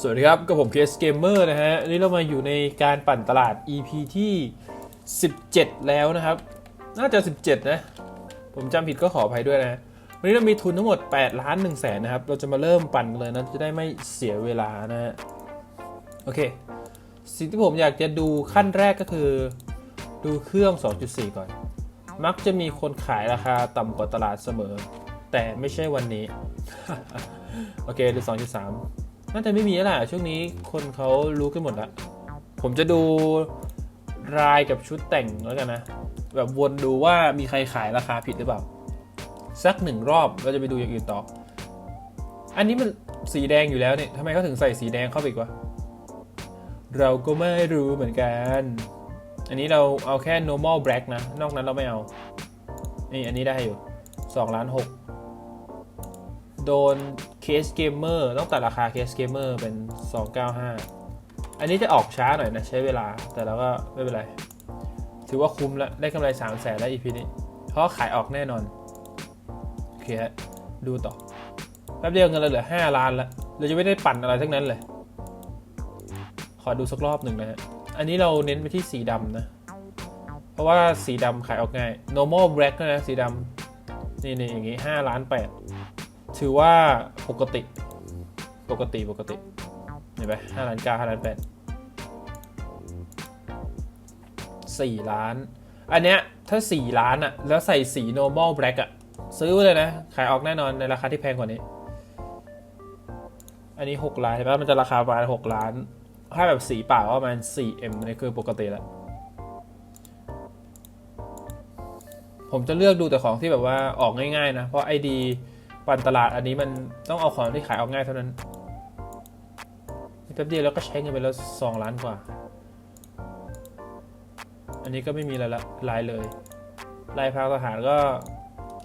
สวัสดีครับ กับผมเคสเกมเมอร์นะฮะนนี้เรามาอยู่ในการปั่นตลาด EP ที่ 17 แล้วนะครับ น่าจะ 17 นะ ผมจำผิดก็ขออภัยด้วยนะ วันนี้เรามีทุนทั้งหมด 8 ล้าน1แสนนะครับ เราจะมาเริ่มปั่นกันเลยนะ จะได้ไม่เสียเวลานะฮะ โอเค สิ่งที่ผมอยากจะดูขั้นแรกก็คือ ดูเครื่อง 2.4 ก่อน มักจะมีคนขายราคาต่ำกว่าตลาดเสมอ แต่ไม่ใช่วันนี้ โอเคดู2.3 น่าจะไม่มีแล้วแหละช่วงนี้คนเขารู้กันหมดละ ผมจะดูรายกับชุดแต่งแล้วกันนะ แบบวนดูว่ามีใครขายราคาผิดหรือเปล่า สักหนึ่งรอบเราจะไปดูอย่างอื่นต่อ อันนี้มันสีแดงอยู่แล้วเนี่ยทำไมเขาถึงใส่สีแดงเข้าไปอีกวะ เราก็ไม่รู้เหมือนกัน อันนี้เราเอาแค่ normal black นะ นอกนั้นเราไม่เอา นี่อันนี้ได้อยู่2ล้าน6 โดนเคสเกมเมอร์ต้องตัดราคาเคสเกมเมอร์เป็น 295 อันนี้จะออกช้าหน่อยนะ ใช้เวลาแต่เราก็ไม่เป็นไร ถือว่าคุ้มแล้ว ได้กำไร 3 0 0แสนแล้ว EP นี้ เพราะขายออกแน่นอน โอเคฮะ ดูต่อ แป๊บเดียวเงินเราเหลือ 5 ล้านแล้ว เราจะไม่ได้ปั่นอะไรทั้งนั้นเลย ขอดูสักรอบหนึ่งนะฮะ อันนี้เราเน้นไปที่สีดำนะ เพราะว่าสีดำขายออกง่าย normal black นะสีดำนี่นี่อย่างงี้5ล้าน8 ถือว่าปกติ ปกติปกติเห็นไหม5ล้าน9 5ล้าน8 4ล้าน อันเนี้ยถ้า 4 ล้านอะแล้วใส่สี normal black อะซื้อเลยนะ ขายออกแน่นอนในราคาที่แพงกว่านี้ อันนี้ 6 ล้านเห็นไหมมันจะราคาประมาณ6ล้าน ถ้าแบบสีเปล่าก็ประมาณ 4M นี่คือปกติแล้วผมจะเลือกดูแต่ของที่แบบว่าออกง่ายๆนะ เพราะ ID ปั่นตลาดอันนี้มันต้องเอาของที่ขายออกง่ายเท่านั้นแป๊บเดียวแล้วก็ใช้เงินไปแล้ว2ล้านกว่า อันนี้ก็ไม่มีอะไรละลายเลย ลายพรางทหารก็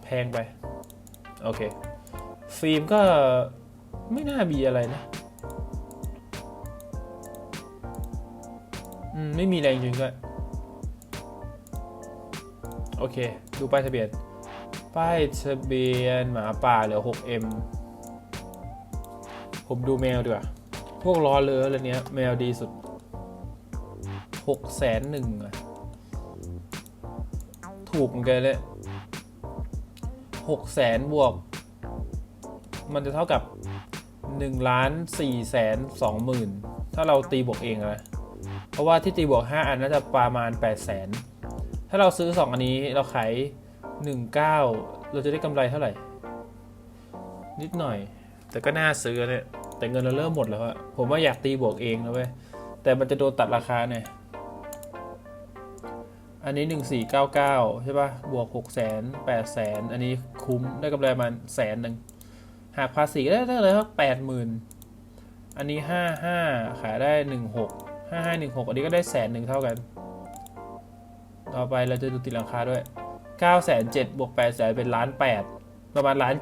แพงไป โอเค ฟิล์มก็ไม่น่ามีอะไรนะอืมไม่มีแรงจริงด้วย โอเค ดูป้ายทะเบียน ป้ายทะเบียนหมาป่าเหลือ 6M ผมดูแมวดีกว่า พวกล้อเลอะอะไรเนี้ย แมวดีสุด 6 แสนหนึ่งอะถูกเหมือนกันเลย6แสนบวก มันจะเท่ากับ1ล้าน4แสน2หมื่นถ้าเราตีบวกเองนะ เพราะว่าที่ตีบวก 5 อันน่าจะประมาณ 8 แสน ถ้าเราซื้อ 2 อันนี้เราขาย 19 เราจะได้กำไรเท่าไหร่ นิดหน่อย แต่ก็น่าซื้อเนี่ย แต่เงินเราเริ่มหมดแล้วอะผมว่าอยากตีบวกเองนะเว้ย แต่มันจะโดนตัดราคาเนี่ย อันนี้ 1499 ใช่ปะ่ะ บวก 6 0 0 0 0 0 8 0 0 0 0 อันนี้คุ้มได้กำไรประมาณแสนหนึ่งหากภาษีก็ได้ได้เลยครับ80,000อันนี้55ขายได้16 5516อันนี้ก็ได้แสนหนึ่งเท่ากัน ต่อไปเราจะดูติดราคาด้วย 9 7 0 0 0บวก8 0 0 0 0เป็นล้าน8ประมาณล้าน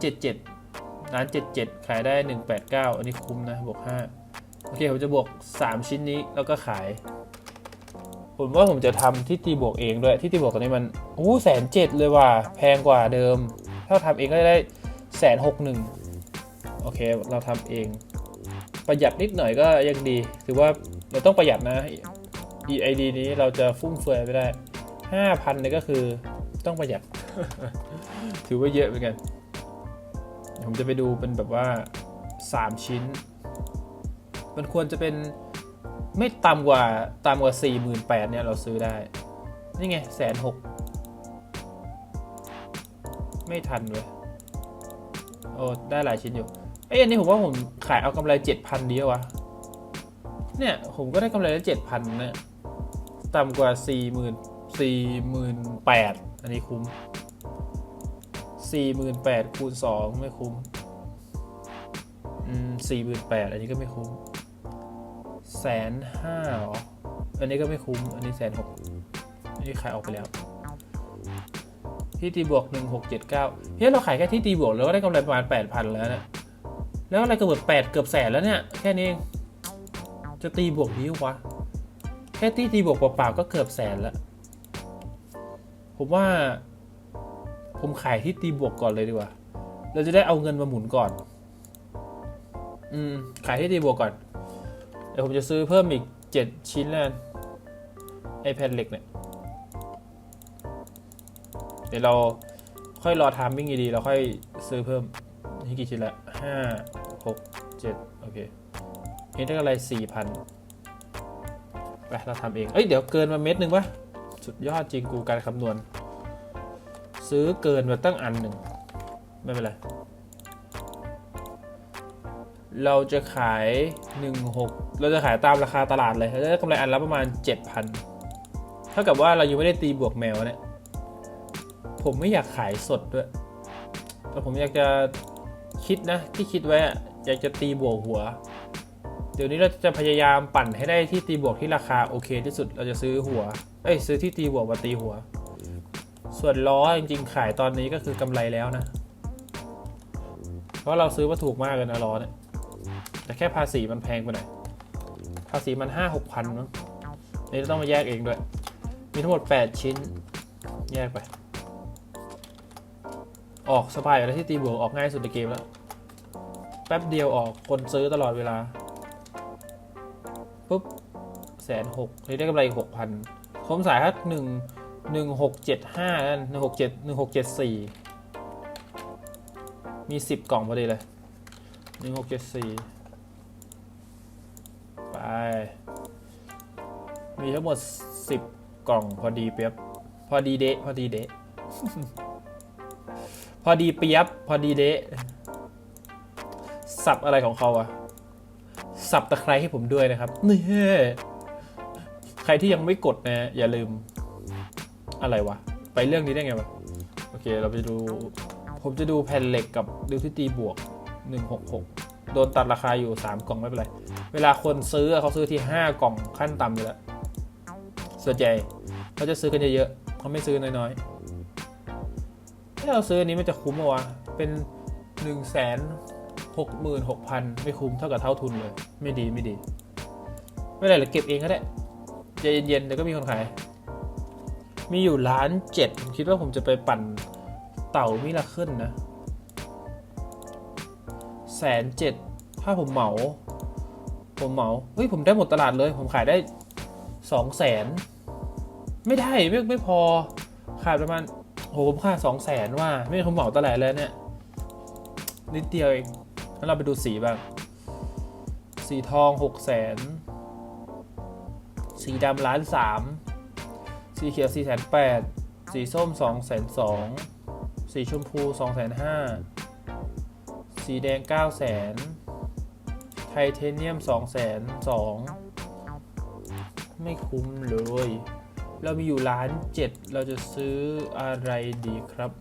77ล้าน77 ขายได้ 189 อันนี้คุ้มนะ บวก 5 โอเค ผมจะบวก 3 ชิ้นนี้แล้วก็ขาย ผมว่าผมจะทำที่ตีบวกเองด้วย ที่ตีบวกตอนนี้มันโอ้แสนเจ็ดเลยว่ะ แพงกว่าเดิม ถ้าทำเองก็จะได้แสนหกหนึ่งโอเค เราทำเอง ประหยัดนิดหน่อยก็ยังดี ถือว่าเราต้องประหยัดนะ EID นี้เราจะฟุ่มเฟือยไม่ได้ห้าพันนี่ก็คือ ต้องประหยัด ถือว่าเยอะเหมือนกัน ผมจะไปดูเป็นแบบว่า 3 ชิ้น มันควรจะเป็นไม่ต่ำกว่าต่ำกว่า 4 8 0 0 0เนี่ยเราซื้อได้ นี่ไงแสนหกไม่ทันเลยโอ้ได้หลายชิ้นอยู่เอ้ยอันนี้ผมว่าผมขายเอากำไร 7,000ดีวะเนี่ยผมก็ได้กำไรแล้ว7,000เนี่ยต่ำกว่า 40,000 48,000 อันนี้คุ้ม 48,000คูณ2ไม่คุ้ม อืม48,000อันนี้ก็ไม่คุ้มแสนห้าอันนี้ก็ไม่คุ้ม อันนี้แสนหกอันนี้ขายออกไปแล้วที่ตีบวกหนึ่งหกเจ็ดเก้าเฮ้ยเราขายแค่ที่ตีบวกแล้วก็ได้กำไรประมาณแปดพันแล้วเนะแล้วอะไรเกือบแปดเกือบแสนแล้วเนี่ย แค่นี้เองจะตีบวกนี้วะ แค่ที่ตีบวกเปล่าๆก็เกือบแสนแล้ว ผมว่า ผมขายที่ตีบวกก่อนเลยดีกว่า เราจะได้เอาเงินมาหมุนก่อน อืม ขายที่ตีบวกก่อน เดี๋ยวผมจะซื้อเพิ่มอีก7ชิ้นแล้วไอแผ่นเหล็กเนี่ย เดี๋ยวเราค่อยรอทามมิ่งดีๆเราค่อยซื้อเพิ่มนี่กี่ชิ้นละห้าหกเจ็ดโอเคนี่ได้อะไรสี่พันไปเราทำเอง เอ้ย เดี๋ยวเกินมาเม็ดหนึ่งปะ สุดยอดจริงกูการคำนวณ ซื้อเกินมาตั้งอันหนึ่ง ไม่เป็นไร เราจะขาย 16 เราจะขายตามราคาตลาดเลยเราจะได้กำไรอันละประมาณ 7,000 เท่ากับว่าเรายังไม่ได้ตีบวกแมวเนี่ย ผมไม่อยากขายสดด้วย แต่ผมอยากจะคิดนะ ที่คิดไว้อะอยากจะตีบวกหัวเดี๋ยวนี้เราจะพยายามปั่นให้ได้ที่ตีบวกที่ราคาโอเคที่สุด เราจะซื้อหัว เอ้ยซื้อที่ตีบวมาตีหัว ส่วนล้อจริงๆ ขายตอนนี้ก็คือกำไรแล้วนะ เพราะเราซื้อมาถูกมากเลยนะล้อเนี่ย แต่แค่ภาษีมันแพงไปหน่อย ภาษีมันห้าหกพันมั้งนี่ต้องมาแยกเองด้วย มีทั้งหมด 8 ชิ้น แยกไป ออกสบายอะไรที่ตีบวกออกง่ายสุดในเกมแล้ว แป๊บเดียวออกคนซื้อตลอดเวลาปุ๊บแสนหกนี่ได้กำไรหกพัน ผมสายครับหนึ่งหนึ่งหกเจ็ดห้าหนึ่งหกเจ็ดหนึ่งหกเจ็ดสี่มีสิบกล่องพอดีเลยหนึ่งหกเจ็ดสี่ไป มีทั้งหมดสิบกล่องพอดีเปียบพอดีเดะพอดีเดะพอดีเปียบพอดีเดะสับอะไรของเขาอะสับตะไคร้ให้ผมด้วยนะครับนี่ ใครที่ยังไม่กดนะอย่าลืมอะไรวะ ไปเรื่องนี้ได้ไงวะ โอเคเราไปดู ผมจะดูแผ่นเหล็กกับดิวที่ตีบวก 166 โดนตัดราคาอยู่ 3 กล่องไม่เป็นไร เวลาคนซื้อเขาซื้อที่ 5 กล่องขั้นต่ำอยู่แล้วส่วนใหญ่เขาจะซื้อกันเยอะๆเขาไม่ซื้อน้อยๆ ถ้าเราซื้ออันนี้มันจะคุ้มปะวะ เป็น1นึ่งแสนหกหมื่นหกพันไม่คุ้มเท่ากับเท่าทุนเลย ไม่ดีไม่ดี ไม่เป็นไรเราเก็บเองก็ได้ ใจเย็นๆเดี๋ยวก็มีคนขาย มีอยู่ล้านเจ็ดคิดว่าผมจะไปปั่นเต่ามิราเคิลนะแสนเจ็ดถ้าผมเหมา ผมเหมาเฮ้ยผมได้หมดตลาดเลย ผมขายได้สองแสนไม่ได้ไม่ไม่พอขายประมาณโหผมค่าสองแสนว่า ไม่ผมเหมาตลาดเลยเนี่ยนิดเดียวเองแล้วเราไปดูสีบ้างสีทองหกแสน สีดำล้านสามสีเขียวสี่แสนแปดสีส้มสองแสนสองสีชมพูสองแสนห้าสีแดงเก้าแสนไทเทเนียม2 2 0 0 0ไม่คุ้มเลย เรามีอยู่ล้านเจ็ดเราจะซื้ออะไรดีครับ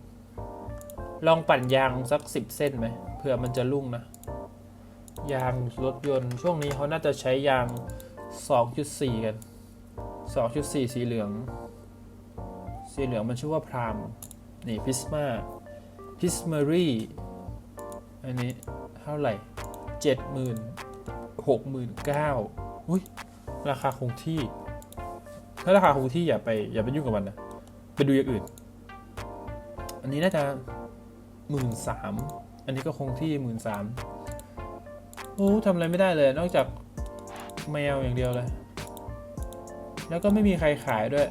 ลองปั่นยางสัก10เส้นไหมเผื่อมันจะรุ่งนะ ยางรถยนต์ช่วงนี้เขาน่าจะใช้ยาง 2.4 กัน 2.4 สีเหลือง สีเหลืองมันชื่อว่าพราม นี่พิสมาพิสมารีอันนี้เท่าไหร่เจ็ดหมื่นหกหมื่นเก้าอุ้ย ราคาคงที่ ถ้าราคาคงที่อย่าไปอย่าไปยุ่งกับมันนะ ไปดูอย่างอื่น อันนี้น่าจะหมื่นสามอันนี้ก็คงที่หมื่นสามโอ้ทำอะไรไม่ได้เลย นอกจาก แมวอย่างเดียวเลย แล้วก็ไม่มีใครขายด้วย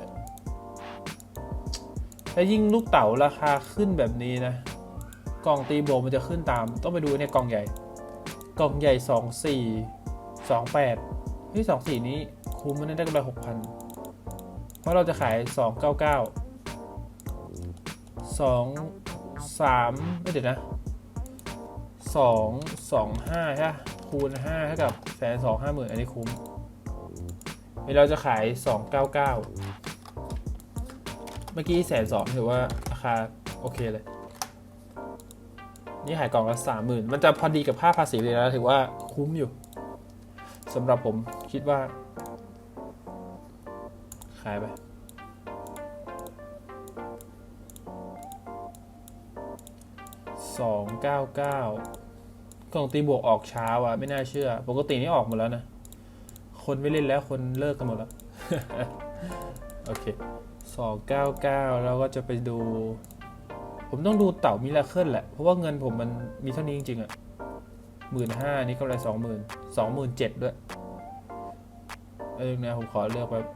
แต่ยิ่งลูกเต๋าราคาขึ้นแบบนี้นะ กล่องตีโบมันจะขึ้นตาม ต้องไปดูในกล่องใหญ่ กล่องใหญ่สองสี่สองแปดเฮ้ยสองสี่นี้คุ้มมันได้กำไรหกพันเพราะเราจะขายสองเก้าเก้าสองสามไม่เดี๋ยวนะสองสองห้าใช่ คูณห้าเท่ากับแสนสองห้าหมื่นอันนี้คุ้มเวเราจะขายสองเก้าเก้าเมื่อกี้แสนสองถือว่าราคาโอเคเลย นี่ขายกล่องละสามหมื่นมันจะพอดีกับค่าภาษีเลยนะถือว่าคุ้มอยู่สำหรับผมคิดว่า ขายไปสองเก้าเก้า กล่องตีบวกออกเช้าอะไม่น่าเชื่อ ปกตินี่ออกหมดแล้วนะ คนไม่เล่นแล้วคนเลิกกันหมดแล้ว โอเคสองเก้าเก้าแล้วก็จะไปดู ผมต้องดูเต่ามิราเคิลแหละ เพราะว่าเงินผมมันมีเท่านี้จริงๆอะ่ะหมื่นห้านี่กำไรสองหมื่นสองหมื่นเจ็ดด้วยเออนะผมขอเลือกแบบ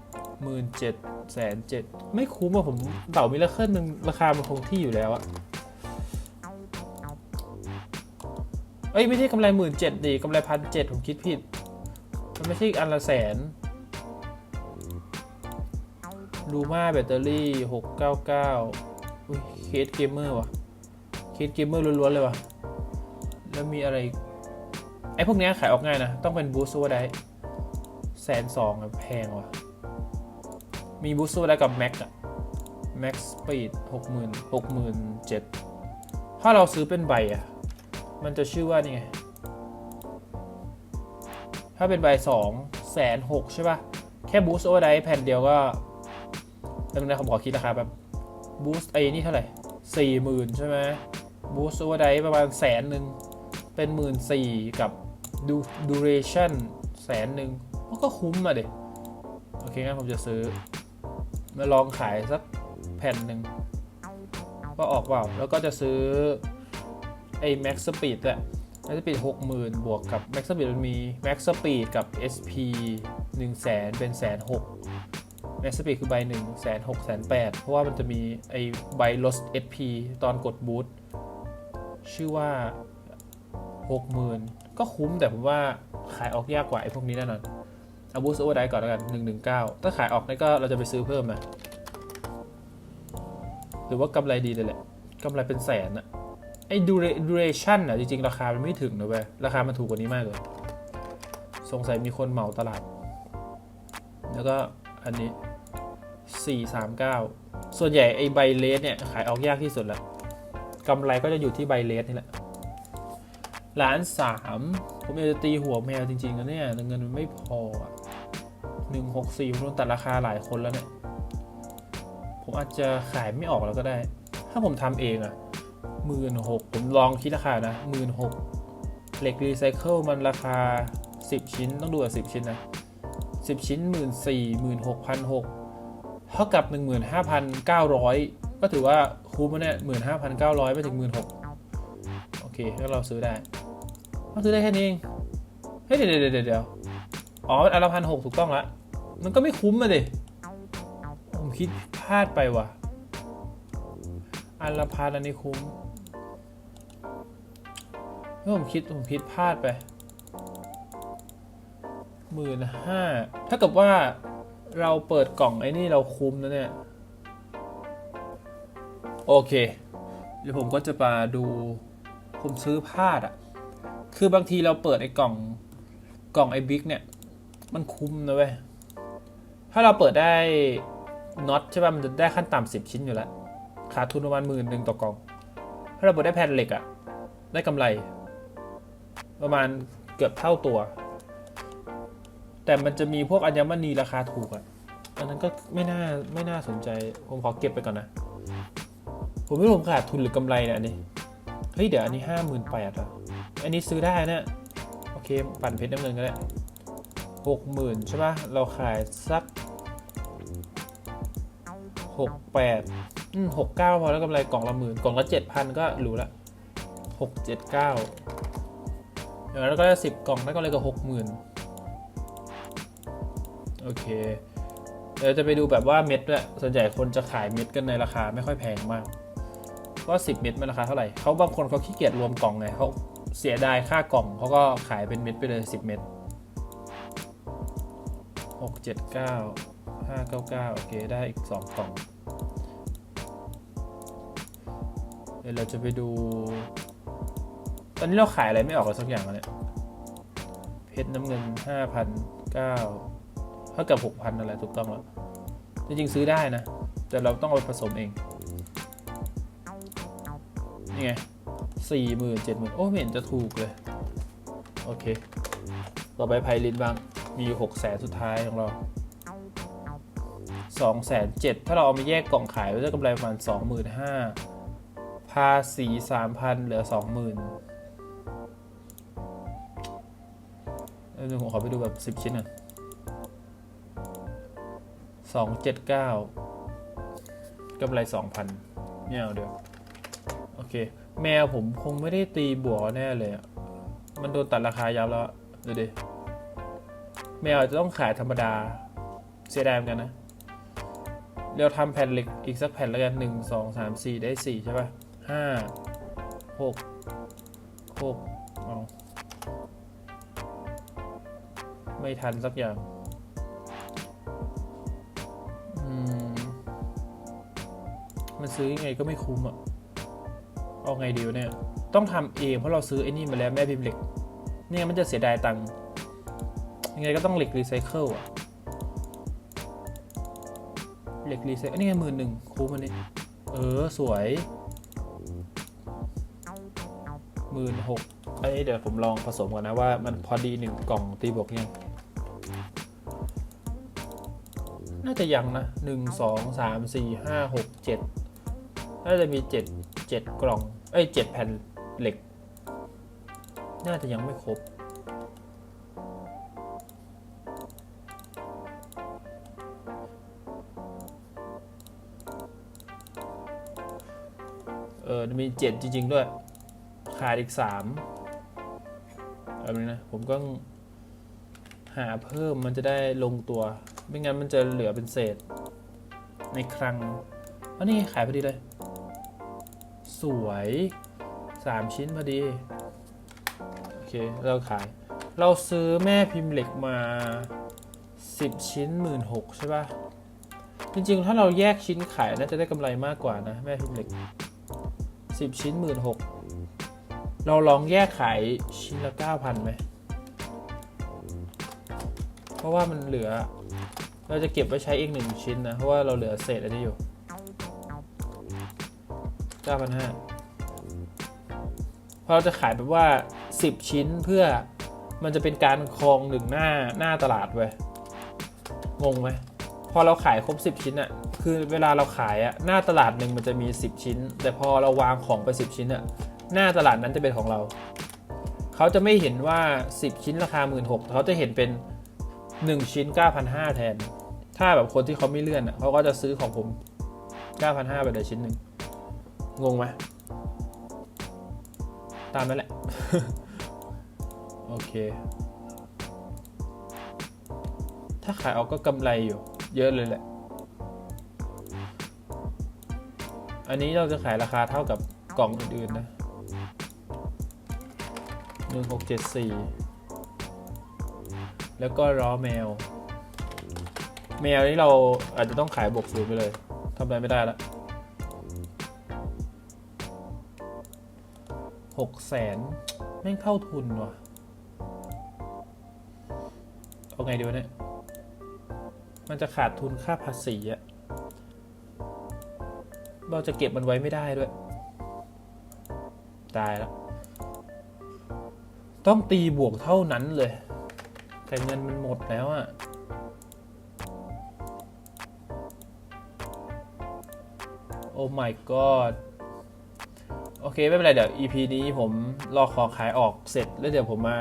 หมื่นเจ็ดแสนเจ็ดไม่คุ้มอะผมเต่ามิลเลอร์เคิลมันราคามันคงที่อยู่แล้วอะ เอ้ยไม่ใช่กำไรหมื่นเจ็ดดิกำไรพันเจ็ดผมคิดผิด มันไม่ใช่อันละแสนลูมาแบตเตอรี่หกเก้าเก้าอุ้ยเคสเกมเมอร์ว่ะเคสเกมเมอร์ล้วนๆเลยว่ะ แล้วมีอะไร ไอ้พวกเนี้ยขายออกง่ายนะ ต้องเป็นบูสต์ว่าได้แสนสองแพงว่ะ มีบูสต์ว่าได้กับแม็กอะแม็กสปีดหกหมื่นหกหมื่นเจ็ดถ้าเราซื้อเป็นใบอะ มันจะชื่อว่านี่ไง ถ้าเป็นใบสองแสนหกใช่ป่ะ แค่บูสต์โอเวอร์ไดแผ่นเดียวก็ตั้งแต่ผมขอคิดราคาแบบบูสต์ไอ้นี่เท่าไหร่สี่หมื่นใช่ไหมบูสต์โอเวอร์ไดประมาณแสนหนึ่งเป็นหมื่นสี่กับดูดูเรชั่นแสนหนึ่งมันก็คุ้มอะเด็กโอเคงั้นผมจะซื้อ มาลองขายสักแผ่นหนึ่งว่าออกเปล่าแล้วก็จะซื้อ ไอ้ Max Speed แหละ Max Speed 60,000 บวกกับ Max Speed มันมี Max Speed กับ SP 1 0 0 0 0 0 เป็นแสนหก Max Speed คือใบ1 0 0 0 0 0 6 8 0 0เพราะว่ามันจะมีไอ้ใบ Lost SP ตอนกดบูตชื่อว่า 60,000 ก็คุ้มแต่ผมว่าขายออกยากกว่าไอ้พวกนี้แน่นอนเอาบูสต์โอเวอร์ไดก่อนแล้วกัน 119 ถ้าขายออกนี่ก็เราจะไปซื้อเพิ่มนะหรือว่ากำไรดีเลยแหละกำไรเป็นแสนอะ ไอ้ duration อะจริง ๆ ราคามันไม่ถึงนะเว้ยราคามันถูกกว่านี้มากเลย สงสัยมีคนเหมาตลาด แล้วก็อันนี้ 439 ส่วนใหญ่ไอ้ใบเลสเนี่ย ขายออกยากที่สุดละกำไรก็จะอยู่ที่ใบเลสนี่แหละล้านสามผมอยากจะตีหัวแมวจริงๆนะเนี่ยแต่เงินมันไม่พอหนึ่งหกสี่ผมโดนตัดราคาหลายคนแล้วเนี่ย ผมอาจจะขายไม่ออกแล้วก็ได้ ถ้าผมทำเองอะ หมื่นหกผมลองคิดราคานะหมื่นหกเหล็กรีไซเคิลมันราคา 10 ชิ้นต้องดูอะสิชิ้นนะ 10 ชิ้น 1 4 0 0 0 1 6 6 0 0เท่ากับ 15,900 ก็ถือว่าคุ้มนะเนี่ย15,900ไปถึง 16,000 โอเคถ้าเราซื้อได้เราซื้อได้แค่นี้เอง เฮ้ยเดี๋ยวเดี๋ยวเดี๋ยวเดี๋ยวอ๋อมันอันละพันหกถูกต้องละ มันก็ไม่คุ้มมาดิผมคิดพลาดไปว่ะ อันละพันอันนี้คุ้ม เฮ้ยผมคิดผมคิดพลาดไปหมื่นห้าถ้ากับว่าเราเปิดกล่องไอ้นี่เราคุ้มนะเนี่ย โอเคเดี๋ยวผมก็จะมาดูผมซื้อพลาดอะคือบางทีเราเปิดไอ้กล่องกล่องไอ้บิ๊กเนี่ย มันคุ้มนะเว้ยถ้าเราเปิดได้น็อตใช่ป่ะมันจะได้ขั้นต่ำสิบชิ้นอยู่แล้วขาดทุนประมาณหมื่นหนึ่งต่อกล่อง ถ้าเราเปิดได้แผ่นเหล็กอะได้กำไร ประมาณเกือบเท่าตัว แต่มันจะมีพวกอัญมณีราคาถูกอะอันนั้นก็ไม่น่าไม่น่าสนใจผมขอเก็บไปก่อนนะ ผมไม่รู้ผมขาดทุนหรือกำไรเนี่ยอันนี้เฮ้ยเดี๋ยวอันนี้ห้าหมื่นแปดอะอันนี้ซื้อได้นะโอเคปั่นเพชรน้ำเงินก็ได้หกหมื่นใช่ปะเราขายสักหกแปดอืมหกเก้าพอแล้วกำไรกล่องละหมื่นกล่องละเจ็ดพันก็หรูละหกเจ็ดเก้า อย่างนั้นก็ได้สิบกล่องได้กำไรก็หกหมื่นโอเค เดี๋ยวจะไปดูแบบว่าเม็ดด้วยส่วนใหญ่คนจะขายเม็ดกันในราคาไม่ค่อยแพงมาก ก็สิบเม็ดมันราคาเท่าไหร่เขาบางคนเขาขี้เกียจรวมกล่องไงเขาเสียดายค่ากล่องเขาก็ขายเป็นเม็ดไปเลยสิบเม็ดหกเจ็ดเก้าห้าเก้าเก้าโอเคได้อีกสองกล่องเดี๋ยวเราจะไปดู ตอนนี้เราขายอะไรไม่ออกเลยสักอย่างแล้วเนี่ยเพชรน้ำเงินห้าพันเก้าเท่ากับหกพันอะไรถูกต้องแล้วจริงๆซื้อได้นะ แต่เราต้องเอาไปผสมเองนี่ไงสี่หมื่นเจ็ดหมื่นโอ้เห็นจะถูกเลย โอเค ต่อไปไพลินบ้าง มีอยู่หกแสนสุดท้ายของเราสองแสนเจ็ดถ้าเราเอามาแยกกล่องขายก็จะกำไรประมาณสองหมื่นห้าภาษีสามพันเหลือสองหมื่น เดี๋ยวผมขอไปดูแบบสิบชิ้นหน่อยสองเจ็ดเก้ากำไรสองพันเนี่ยเอาเดี๋ยว โอเค แมวผมคงไม่ได้ตีบวกแน่เลยอะมันโดนตัดราคายับแล้วดูดิ แมวจจะต้องขายธรรมดา เสียดายเหมือนกันนะเราทำแผ่นเหล็กอีกสักแผ่นแล้วกันหนึ่งสองสามสี่ได้สี่ใช่ป่ะห้าหกหก ไม่ทันสักอย่างมันซื้อยังไงก็ไม่คุ้มอะเอาไงดีวะเนี่ย ต้องทำเองเพราะเราซื้อไอ้นี่มาแล้วแม่พิมพ์เหล็ก เนี่ยมันจะเสียดายตังค์ ยังไงก็ต้องเหล็กรีไซเคิลอะเหล็กรีไซเคิลนี่ไงหมื่นหนึ่งคุ้มอันนี้ เออสวยหมื่นหกไอ้เดี๋ยวผมลองผสมก่อนนะว่ามันพอดีหนึ่งกล่องตีบวกยัง น่าจะยังนะหนึ่งสองสามสี่ห้าหกเจ็ดน่าจะมีเจ็ดเจ็ดกล่อง เอ้ยเจ็ดแผ่นเหล็ก น่าจะยังไม่ครบ เออ มีเจ็ดจริง ๆ ด้วย ขาดอีกสามเอาเลยนะ ผมก็หาเพิ่มมันจะได้ลงตัว ไม่งั้นมันจะเหลือเป็นเศษ ในครังอันนี้ขายพอดีเลย สวยสามชิ้นพอดี โอเค เราขาย เราซื้อแม่พิมพ์เหล็กมา 10 ชิ้น 1 6ื่นใช่ปะจริงๆ ถ้าเราแยกชิ้นขายน่าจะได้กำไรมากกว่านะ แม่พิมพ์เหล็ก 10 ชิ้น 1 6ื่นเราลองแยกขายชิ้นละ 9,000ไหม เพราะว่ามันเหลือ เราจะเก็บไว้ใช้อีกหนึ่งชิ้นนะ เพราะว่าเราเหลือเศษอันนี้อยู่9,500เพราะเราจะขายแบบว่า 10 ชิ้นเพื่อมันจะเป็นการครองหนึ่งหน้าหน้าตลาดไว้ยงงไหมพอเราขายครบ 10 ชิ้นอะคือเวลาเราขายอะหน้าตลาดหนึ่งมันจะมี 10 ชิ้น แต่พอเราวางของไป 10 ชิ้นอะหน้าตลาดนั้นจะเป็นของเรา เขาจะไม่เห็นว่า 10 ชิ้นราคา 1 6ื่นเขาจะเห็นเป็น 1 ชิ้น 9,500 แทน ถ้าแบบคนที่เขาไม่เลื่อนอะเขาก็จะซื้อของผม 9,500ไปเลยชิ้นหนึ่ง งงไหมตามนั้นแหละ โอเค ถ้าขายออกก็กำไรอยู่ เยอะเลยแหละ อันนี้เราจะขายราคาเท่ากับกล่องอื่น ๆ นะหนึ่งหกเจ็ดสี่แล้วก็ล้อแมว แมวนี่เราอาจจะต้องขายบวกศูนย์ไปเลยทำอะไรไม่ได้ละหกแสนแม่งเข้าทุนว่ะ เอาไงดีวะเนี่ย มันจะขาดทุนค่าภาษีอะเราจะเก็บมันไว้ไม่ได้ด้วย ตายแล้ว ต้องตีบวกเท่านั้นเลย แต่เงินมันหมดแล้วอะ อ้ my god โอเค ไม่เป็นไร เดี๋ยว EP นี้ผมรอขอขายออกเสร็จ แล้วเดี๋ยวผมมา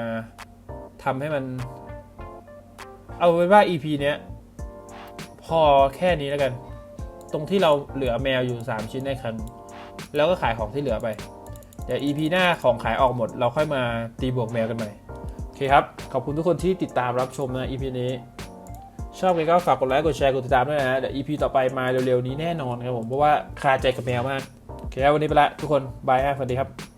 ทำให้มัน เอาไว้ว่า EP เนี้ย พอแค่นี้แล้วกัน ตรงที่เราเหลือแมวอยู่ 3 ชิ้นในครั้งแล้วก็ขายของที่เหลือไป เดี๋ยว EP หน้าของขายออกหมด เราค่อยมาตีบวกแมวกันใหม่ โอเคครับ ขอบคุณทุกคนที่ติดตามรับชมนะ EP นี้ ชอบกันก็ฝากกดไลค์กดแชร์กดติดตามด้วยนะเดี๋ยว EP ต่อไปมาเร็วๆนี้แน่นอนครับผมเพราะว่าคาใจกับแมวมากโอเควันนี้ไปละทุกคนบายฮะสวัสดีครับ